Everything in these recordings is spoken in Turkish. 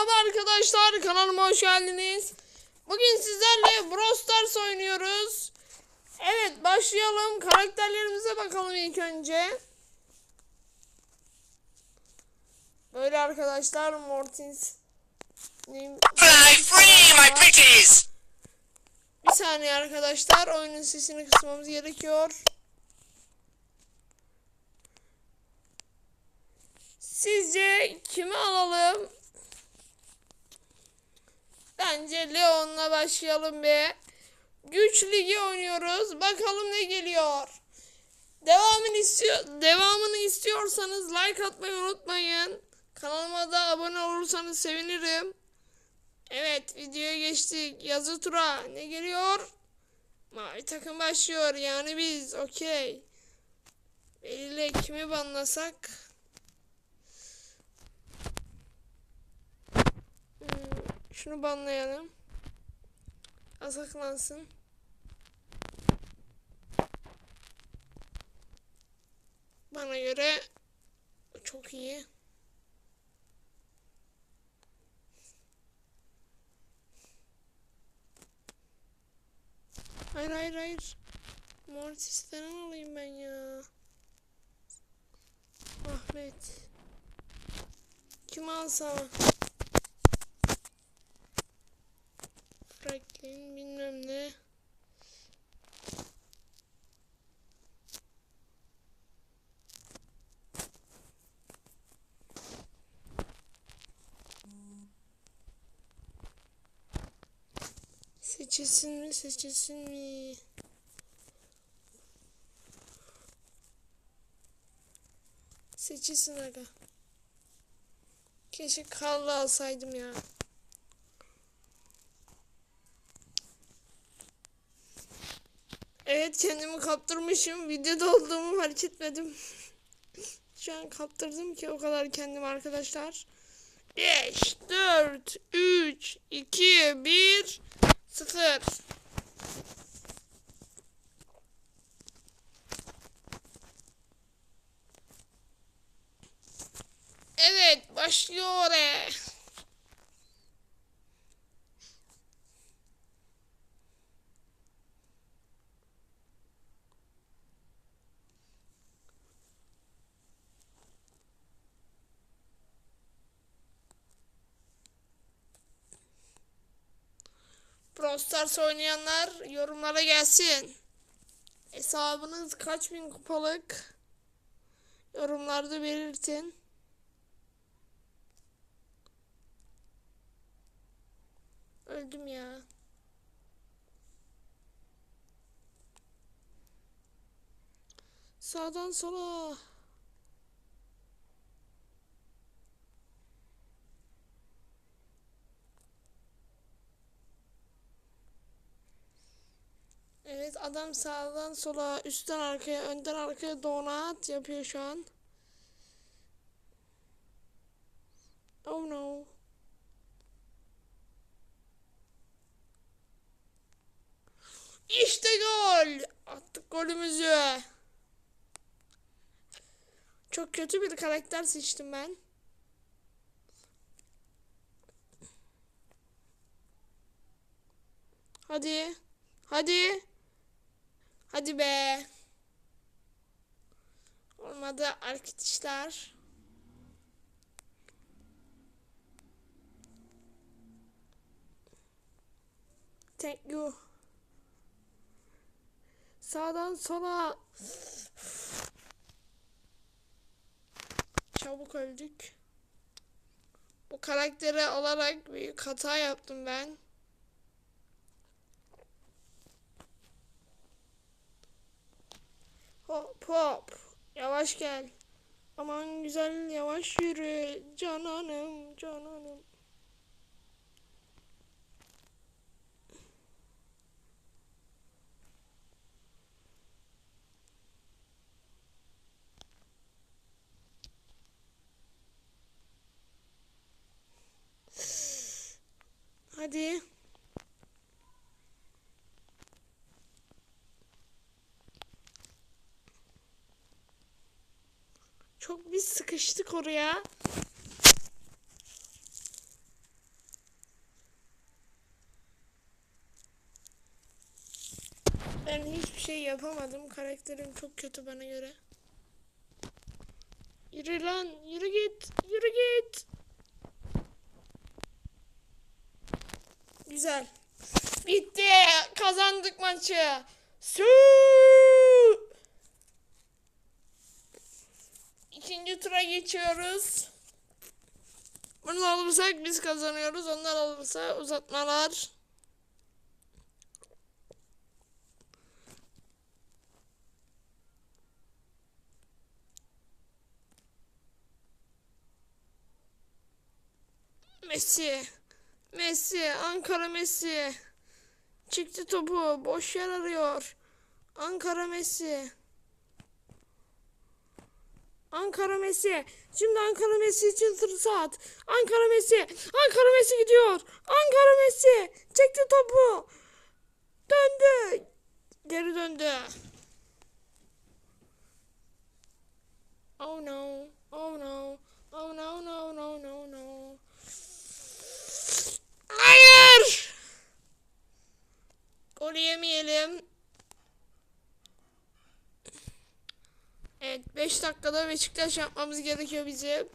Merhaba arkadaşlar kanalıma hoş geldiniz. Bugün sizlerle Brawl Stars oynuyoruz. Evet başlayalım. Karakterlerimize bakalım ilk önce. Böyle arkadaşlar Mortins. Bir saniye arkadaşlar oyunun sesini kısmamız gerekiyor. Sizce kimi alalım? Bence Leon'la başlayalım be. Güç ligi oynuyoruz. Bakalım ne geliyor. Devamını istiyor devamını istiyorsanız like atmayı unutmayın. Kanalıma da abone olursanız sevinirim. Evet videoya geçtik. Yazı tura ne geliyor? Mavi takım başlıyor yani biz okey. Belirle kimi banlasak? Şunu banlayalım. Asaklansın. Bana göre çok iyi. Hayır hayır hayır. Mortis'ten alayım ben ya. Ahmet. Kim alsam? Franklin bilmem ne. Seçilsin mi seçilsin mi? Seçilsin aga. Keşke Karlı alsaydım ya. Evet kendimi kaptırmışım. Videoda olduğumu fark etmedim. Şu an kaptırdım ki o kadar kendim arkadaşlar. 5, 4, 3, 2, 1, 0. Evet başlıyor. e. Brawl Stars oynayanlar yorumlara gelsin. Hesabınız kaç bin kupalık? Yorumlarda belirtin. Öldüm ya. Sağdan sola. Evet adam sağdan sola, üstten arkaya, önden arkaya donat yapıyor şu an. Oh no. İşte gol. Attık golümüzü. Çok kötü bir karakter seçtim ben. Hadi. Hadi. Hadi be. Olmadı arkadaşlar. Thank you. Sağdan sola. Çabuk öldük. Bu karaktere olarak büyük hata yaptım ben. Hop hop. Yavaş gel. Aman güzel yavaş yürü. Cananım cananım. biz sıkıştık oraya. Ben hiçbir şey yapamadım. Karakterim çok kötü bana göre. Yürü lan, yürü git, yürü git. Güzel. Bitti. Kazandık maçı. Süper. İkinci tura geçiyoruz. Bunu alırsak biz kazanıyoruz. Onlar alırsa uzatmalar. Messi. Messi. Ankara Messi. Çıktı topu. Boş yer arıyor. Ankara Messi. Ankara Messi. Şimdi Ankara Messi için fırsat. Ankara Messi. Ankara Messi gidiyor. Ankara Messi. Çekti topu. Döndü. Geri döndü. Oh no. Oh no. Oh no no no no no. Hayır. Gol yemeyelim. Evet 5 dakikada Beşiktaş yapmamız gerekiyor bizim.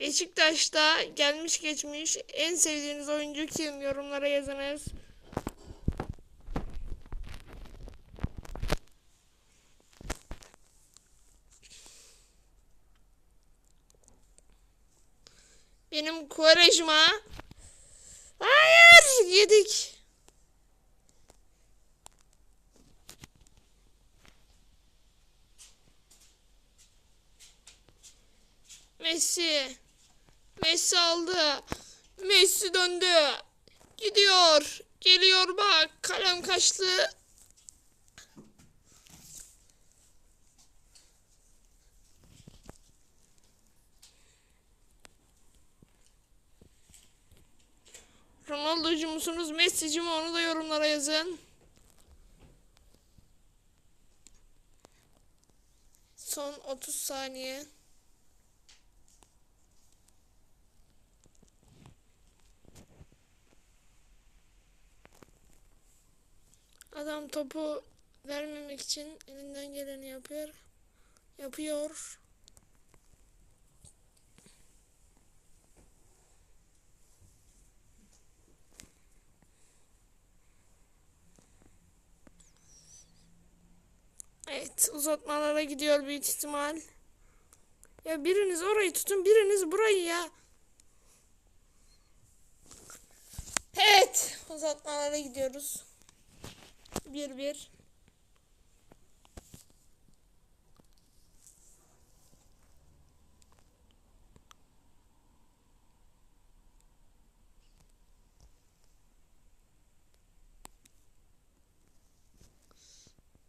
Beşiktaş'ta gelmiş geçmiş en sevdiğiniz oyuncu kim yorumlara yazınız. Benim Quaresma. Hayır yedik. Messi. Messi aldı. Messi döndü. Gidiyor. Geliyor bak. Kalem kaçtı. Ronaldo'cu musunuz? Messi'ci mi? Onu da yorumlara yazın. Son 30 saniye. Adam topu vermemek için elinden geleni yapıyor. Yapıyor. Evet uzatmalara gidiyor büyük ihtimal. Ya biriniz orayı tutun biriniz burayı ya. Evet uzatmalara gidiyoruz. 1-1.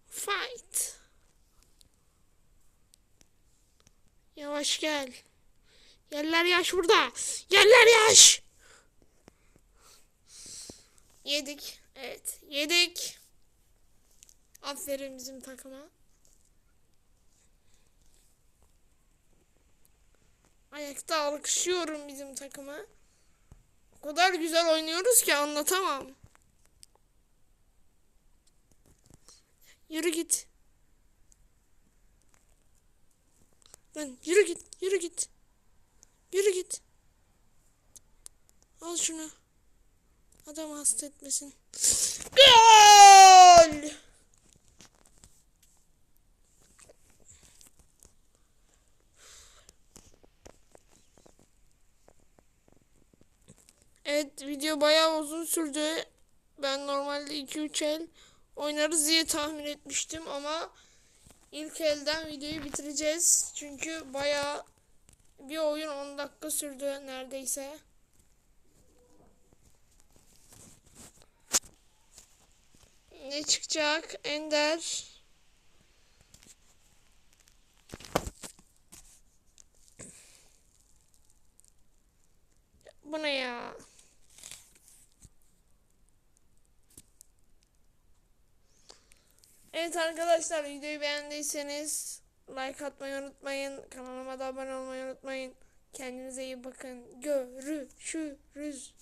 Fight. Yavaş gel. Yerler yaş burada. Yerler yaş. Yedik. Evet. Yedik. Aferin bizim takıma. Ayakta alkışlıyorum bizim takımı. O kadar güzel oynuyoruz ki anlatamam. Yürü git. Lan yürü git, yürü git. Yürü git. Al şunu. Adam hasta etmesin. Gol! Evet video bayağı uzun sürdü. Ben normalde 2-3 el oynarız diye tahmin etmiştim ama ilk elden videoyu bitireceğiz. Çünkü bayağı bir oyun 10 dakika sürdü neredeyse. Ne çıkacak? Ender. Bu ne ya? Evet arkadaşlar videoyu beğendiyseniz like atmayı unutmayın. Kanalıma da abone olmayı unutmayın. Kendinize iyi bakın. Görüşürüz.